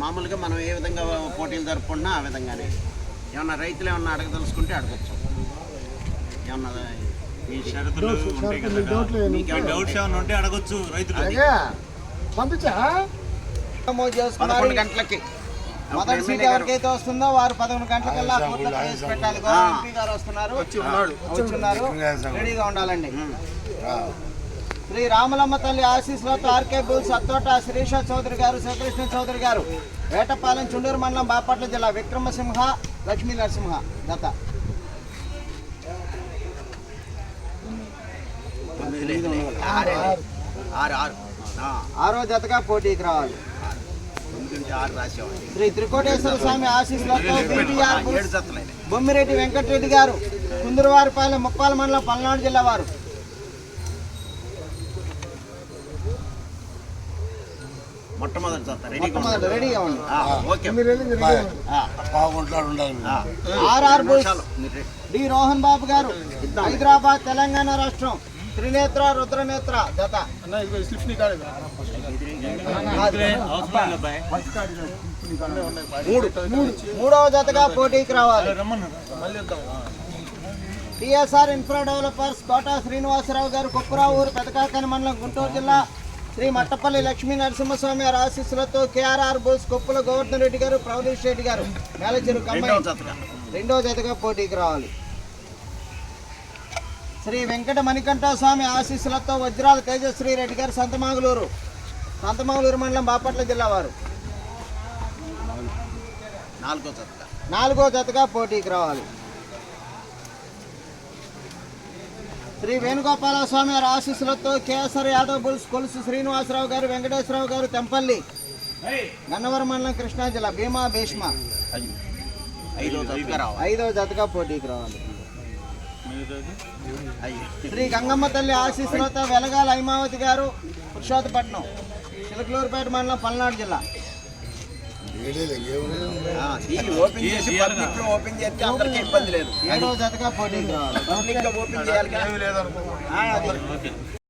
మామూలుగా మనం ఏ విధంగా పోటీలు జరుపుకున్నా ఆ విధంగానే. ఏమన్నా రైతులు ఏమన్నా అడగదలుచుకుంటే అడగచ్చు. ఏమన్నా ఈ షరతులు ఉంటాయి కదా. మీకు డౌట్స్ ఏమైనా ఉంటే అడగొచ్చు రైతులు అలాగే. పంపించా? నమోదు చేసుకున్నారు. పదకొండు గంటలకి. మొదటి సీట్ ఎవరికైతే వస్తుందో వారు పదకొండు గంటలకల్లా చేసి పెట్టాలి. గారు వస్తున్నారు. రెడీగా ఉండాలండి. శ్రీ రామలమ్మ తల్లి ఆశీస్సులతో ఆర్కే బుల్స్ అత్తోట శ్రీష చౌదరి గారు శ్రీకృష్ణ చౌదరి గారు వేటపాలెం చుండూరు మండలం బాపట్ల జిల్లా విక్రమసింహ లక్ష్మీ నరసింహ గత ఆరో జతగా పోటీకి రావాలి. శ్రీ త్రికోటేశ్వర స్వామి ఆశీస్సులతో బొమ్మిరెడ్డి వెంకటరెడ్డి గారు కుందరువారిపాలెం ముప్పాల మండలం పల్నాడు జిల్లా వారు. మొట్టమొదటి రెడీగా ఓకే. బాగుంటాడు ఉండాలి. ఆర్ఆర్. డి రోహన్ బాబు గారు హైదరాబాద్ తెలంగాణ రాష్ట్రం త్రినేత్ర రుద్రనేత్ర జత. అవసరం లేదు అబ్బాయి మూడవ జతగా పోటీకి రావాలి. TSR infra developers Kota Srinivasarao garu కుప్పరావు ఊరు పెదకాకని మండలం గుంటూరు జిల్లా శ్రీ మట్టపల్లి లక్ష్మీ నరసింహస్వామి గారి ఆశీస్సులతో కేఆర్ఆర్ బోస్ కొప్పుల గోవర్ధన్ రెడ్డి గారు ప్రవదీష్ రెడ్డి గారు మేలచెరు రెండవ కమ్మాయి జతగా రెండవ జతగా పోటీకి రావాలి. శ్రీ వెంకట మణికంఠ స్వామి ఆశీస్సులతో వజ్రాల తేజశ్రీ రెడ్డి గారు సంతమాగులూరు సంతమాగులూరు మండలం బాపట్ల జిల్లా వారు. నాలుగో జతగా నాలుగో జతగా పోటీకి రావాలి. శ్రీ వేణుగోపాల స్వామి వారి ఆశీస్సులతో కేఎస్ఆర్ యాదవ్ బుల్స్ కొలుసు శ్రీనివాసరావు గారు వెంకటేశ్వరరావు గారు తెంపల్లి గన్నవరం మండలం కృష్ణా జిల్లా భీమా భీష్మ. ఐదో జతగా రావాలి. ఐదవ జతగా పోటీకి రావాలి. శ్రీ గంగమ్మ తల్లి ఆశీస్సులతో వెలగాల హైమావతి గారు పురుషోత్తపట్నం చిలకలూరుపేట మండలం పల్నాడు జిల్లా. ఓపెన్ చేసి ఓపెన్ చేస్తే అందరికీ ఇబ్బంది లేదు. ఓపెన్ చేయాలి